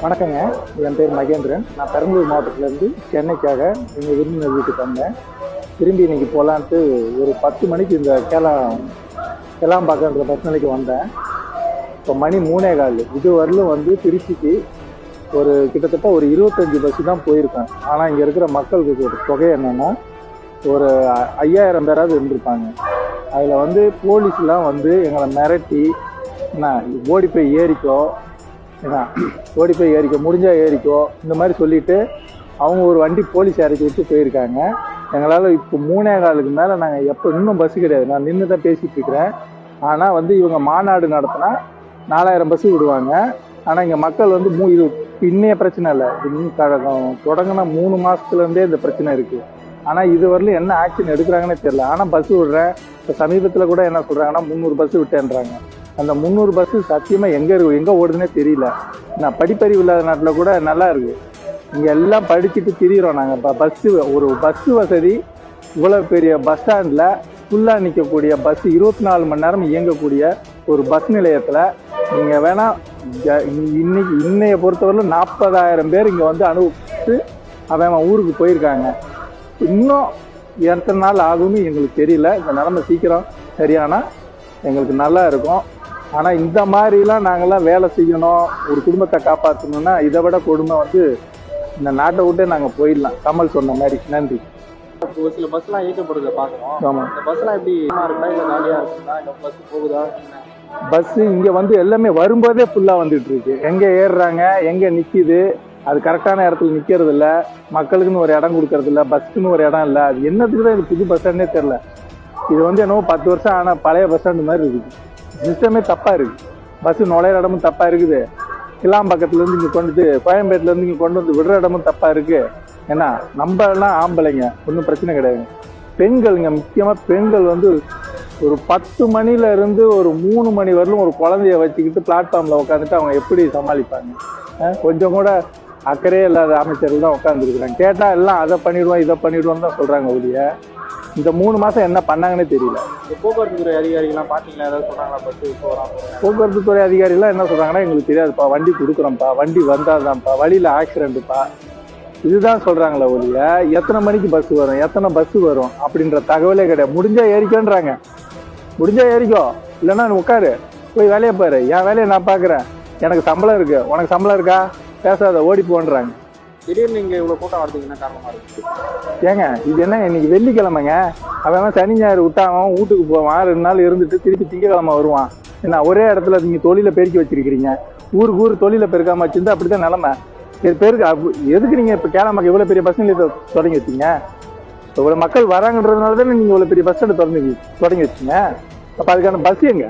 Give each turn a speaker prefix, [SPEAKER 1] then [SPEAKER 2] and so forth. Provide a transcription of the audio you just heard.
[SPEAKER 1] வணக்கங்க. என் பேர் மகேந்திரன். நான் பெரம்பலூர் மாவட்டத்திலேருந்து சென்னைக்காக எங்கள் விருந்தினர் வீட்டுக்கு வந்தேன். திரும்பி இன்னைக்கு போகலான்ட்டு ஒரு பத்து மணிக்கு இந்த கேலாம் கேலாம்பாக்கன்ற பஸ் நிலைக்கு வந்தேன். இப்போ மணி மூணே கால். இது வரலும் வந்து திருச்சிக்கு ஒரு கிட்டத்தட்ட ஒரு இருபத்தஞ்சி பஸ்ஸு தான் போயிருக்கேன். ஆனால் இங்கே இருக்கிற மக்களுக்கு ஒரு தொகை என்னென்னா ஒரு ஐயாயிரம் பேராவது இருந்திருப்பாங்க. அதில் வந்து போலீஸ்லாம் வந்து எங்களை மிரட்டி என்ன ஓடி போய் ஏறிக்கோ ஏன்னா ஓடி போய் ஏறிக்கோ முடிஞ்சால் ஏறிக்கோ இந்த மாதிரி சொல்லிவிட்டு அவங்க ஒரு வண்டி போலீஸ் இறக்கி விட்டு போயிருக்காங்க. எங்களால் இப்போ மூணே காலுக்கு மேலே நாங்கள் எப்போ இன்னும் பஸ்ஸு கிடையாது. நான் நின்று தான் பேசிகிட்டு இருக்கிறேன். ஆனால் வந்து இவங்க மாநாடு நடத்தினா நாலாயிரம் பஸ்ஸு விடுவாங்க. ஆனால் இங்கே மக்கள் வந்து மூ இது இன்னைய பிரச்சனை இல்லை. இன்னும் க- தொடங்கின மூணு மாதத்துலேருந்தே இந்த பிரச்சனை இருக்குது ஆனால் இது வரலும் என்ன ஆக்ஷன் எடுக்கிறாங்கன்னே தெரியல. ஆனால் பஸ்ஸு விடுறேன். இப்போ சமீபத்தில் கூட என்ன சொல்கிறாங்கன்னா முந்நூறு பஸ்ஸு விட்டேன்றாங்க. அந்த முந்நூறு பஸ்ஸு சத்தியமாக எங்கே இருக்கு எங்கே ஓடுதுன்னே தெரியல. நான் படிப்பறிவு இல்லாத நாட்டில் கூட நல்லா இருக்கு. இங்கே எல்லாம் படிச்சுட்டு திரியிறோம் நாங்கள் இப்போ பஸ்ஸு ஒரு பஸ்ஸு வசதி இவ்வளோ பெரிய பஸ் ஸ்டாண்டில் ஃபுல்லாக நிற்கக்கூடிய பஸ் இருபத்தி நாலு மணி நேரம் இயங்கக்கூடிய ஒரு பஸ் நிலையத்தில் நீங்கள் வேணால் இன்னைக்கு இன்னைய பொறுத்தவரையிலும் நாற்பதாயிரம் பேர் இங்கே வந்து அனுப்பிச்சு அவன் ஊருக்கு போயிருக்காங்க. இன்னும் எத்தனை நாள் ஆகும்னு எங்களுக்கு தெரியல. இந்த நிலமை சீக்கிரம் சரியானால் எங்களுக்கு நல்லா இருக்கும். ஆனால் இந்த மாதிரிலாம் நாங்கள்லாம் வேலை செய்யணும் ஒரு குடும்பத்தை காப்பாற்றணும்னா இதை விட கொடுமை வந்து இந்த நாட்டை விட்டே நாங்கள் போயிடலாம். கமல் சொன்ன மாதிரி. நன்றி.
[SPEAKER 2] ஒரு சில பஸ்லாம் இயக்கப்படுறத பார்க்குறோம்
[SPEAKER 1] ஆமாம்
[SPEAKER 2] இந்த பஸ்லாம் எப்படி இருக்கா இல்லை காலியாக இருக்குதா? இல்லை பஸ் போகுதா?
[SPEAKER 1] பஸ்ஸு இங்கே வந்து எல்லாமே வரும்போதே ஃபுல்லாக வந்துட்டு இருக்கு எங்கே ஏறுறாங்க எங்கே நிற்கிது அது கரெக்டான இடத்துல நிற்கிறது இல்லை. மக்களுக்குன்னு ஒரு இடம் கொடுக்கறது இல்லை பஸ்ஸுக்குன்னு ஒரு இடம் இல்லை. அது என்னத்துக்கு தான் இது புது பஸ் ஸ்டாண்டே தெரில இது வந்து என்னவோ பத்து வருஷம் ஆனால் பழைய பஸ் ஸ்டாண்டு மாதிரி இருக்குது. சிஸ்டமே தப்பாக இருக்குது பஸ்ஸு நுழையிற இடமும் தப்பாக இருக்குது. கிளாம்பக்கத்துலேருந்து இங்கே கொண்டு வந்து கோயம்பேட்டிலேருந்து இங்கே கொண்டு வந்து விடுற இடமும் தப்பாக இருக்குது ஏன்னா நம்மலாம் ஆம்பளைங்க ஒன்றும் பிரச்சனை கிடையாது. பெண்கள்ங்க முக்கியமாக பெண்கள் வந்து ஒரு பத்து மணிலேருந்து ஒரு மூணு மணி வரலும் ஒரு குழந்தைய வச்சுக்கிட்டு பிளாட்ஃபார்மில் உட்காந்துட்டு அவங்க எப்படி சமாளிப்பாங்க? கொஞ்சம் கூட அக்கறையே இல்லாத அமைச்சர்கள் தான் உட்காந்துருக்குறாங்க கேட்டால் எல்லாம் அதை பண்ணிவிடுவோம் இதை பண்ணிவிடுவோம் தான் சொல்கிறாங்க ஒழிய. இந்த மூணு மாதம் என்ன பண்ணாங்கன்னே தெரியல.
[SPEAKER 2] இந்த போக்குவரத்து துறை அதிகாரிகள்லாம் பார்த்தீங்களா ஏதாவது சொன்னாங்களா? பஸ் போகலாம்
[SPEAKER 1] போக்குவரத்து துறை அதிகாரிலாம் என்ன சொல்கிறாங்கன்னா எங்களுக்கு தெரியாதுப்பா வண்டி கொடுக்குறோம்ப்பா வண்டி வந்தாதான்ப்பா வழியில் ஆக்சிடென்ட்டுப்பா இதுதான் சொல்கிறாங்களே ஒழிய எத்தனை மணிக்கு பஸ் வரும் எத்தனை பஸ் வரும் அப்படின்ற தகவலே கிடையாது. முடிஞ்சா ஏறிக்கோன்றாங்க. முடிஞ்சா ஏறிக்கோ. இல்லைன்னா உட்காரு. போய் வேலையை பாரு. என் வேலையை நான் பார்க்குறேன் எனக்கு சம்பளம் இருக்கு. உனக்கு சம்பளம் இருக்கா? பேசாத ஓடி போன்றாங்க.
[SPEAKER 2] திடீர்னு இங்கே இவ்வளோ கூட்டம் வரதுக்கு என்ன காரணமாக இருக்கு?
[SPEAKER 1] ஏங்க இது என்ன இன்னைக்கு வெள்ளிக்கிழமைங்க. அவன் சனி ஞாயிறு விட்டான் வீட்டுக்கு போவான். ரெண்டு நாள் இருந்துட்டு திருப்பி திங்கக்கிழமை வருவான். என்ன ஒரே இடத்துல நீங்கள் தொழிலை பெருக்கி வச்சிருக்கிறீங்க. ஊருக்கு ஊர் தொழிலை பெருக்காம வச்சிருந்தா அப்படிதான் நிலமை. சரி பெருக்கு எதுக்கு நீங்க இப்ப கேளாமக்கு இவ்வளவு பெரிய பஸ் நிலையத்தை தொடங்கி வச்சீங்க? இவ்வளவு மக்கள் வராங்கன்றதுனால தானே நீங்க இவ்வளவு பெரிய பஸ் ஸ்டாண்ட் தொடங்கி தொடங்கி வச்சீங்க? அப்ப அதுக்கான பஸ் எங்க?